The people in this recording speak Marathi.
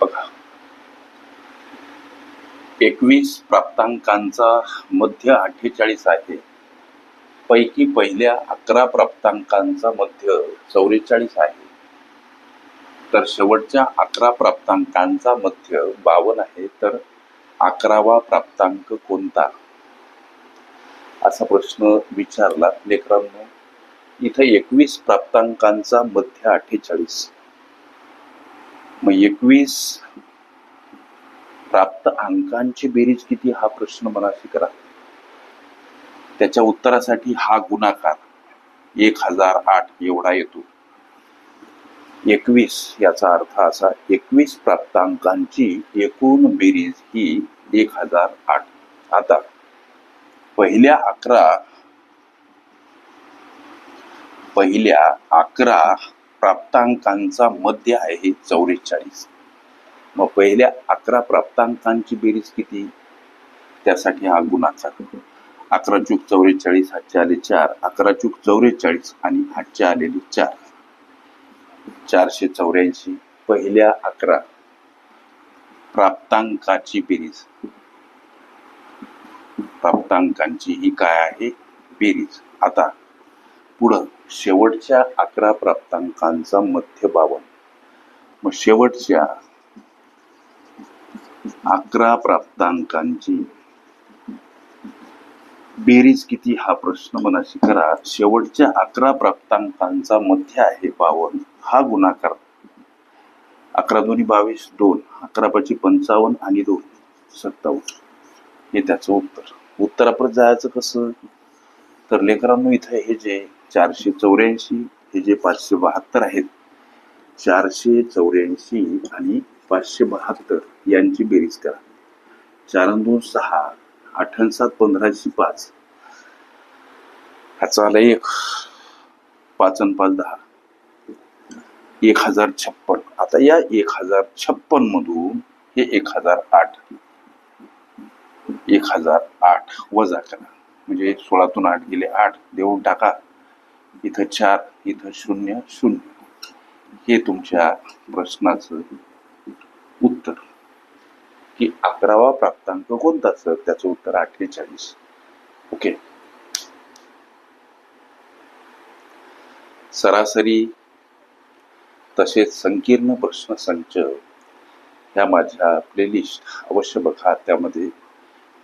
बघा. एकवीस प्राप्तांकांचा मध्य अठ्ठेचाळीस आहे. पैकी पहिल्या अकरा प्राप्तांकांचा मध्य चौवेचाळीस आहे. तर शेवटच्या अकरा प्राप्तांकांचा मध्य बावन्न आहे. तर अकरावा प्राप्तांक कोणता? असा प्रश्न विचारला लेकरांनो. इथं एकवीस प्राप्तांकांचा मध्य अठ्ठेचाळीस. मग एकवीस प्राप्त अंकांची बेरीज किती? हा प्रश्न मनाशी करा. त्याच्या उत्तरासाठी हा गुणाकार एक हजार आठ एवढा येतो. एकवीस याचा अर्थ असा एकवीस प्राप्तांकांची एकूण बेरीज ही एक हजार आठ. आता पहिल्या अकरा पहिल्या अकरा प्राप्तांकांचा मध्य आहे चौवेचाळीस मग पहिल्या अकरा प्राप्तांकांची बेरीज किती? त्यासाठी हा गुणाचा. अकरा चूक चौवेचाळीस हातचे आले चार. अकरा चूक चौवेचाळीस आणि हातचे आलेले चार. चारशे चौऱ्याऐंशी. पहिल्या अकरा प्राप्तांकाची बेरीज. प्राप्तांकांची ही काय आहे? बेरीज. आता पुढं शेवटच्या अकरा प्राप्तांकांचा मध्य बावन मग शेवटच्या अकरा प्राप्तांकांची बेरीज किती? हा प्रश्न मनाशी करा. शेवटच्या अकरा प्राप्तांकांचा मध्य आहे बावन. हा गुणाकार. अकरा दोन्ही बावीस दोन. अकरा पाची पंचावन्न आणि दोन. सत्तावन्न. हे त्याचं उत्तर. उत्तरापर्यंत जायचं कसं? तर लेकरांनो इथं हे जे चारशे चौऱ्याऐंशी हे जे पाचशे बहात्तर आहेत चारशे चौऱ्याऐंशी आणि पाचशे बहात्तर यांची बेरीज करा. चार दोन सहा आठ सात पंधराशे पाच. ह्याचा आला एक. पाच आणि पाच दहा. एक हजार छप्पन. आता या एक हजार छप्पन मधून हे एक हजार आठ. एक हजार आठ वजा करा. म्हणजे सोळातून आठ गेले. आठ देऊन टाका. इथं चार इथं शून्य शून्य. हे तुमच्या प्रश्नाचं उत्तर. की अकरावा प्राप्तांक कोणता सर त्याचं उत्तर अठ्ठेचाळीस. ओके. सरासरी तसेच संकीर्ण प्रश्न संच ह्या माझ्या प्लेलिस्ट अवश्य बघा. त्यामध्ये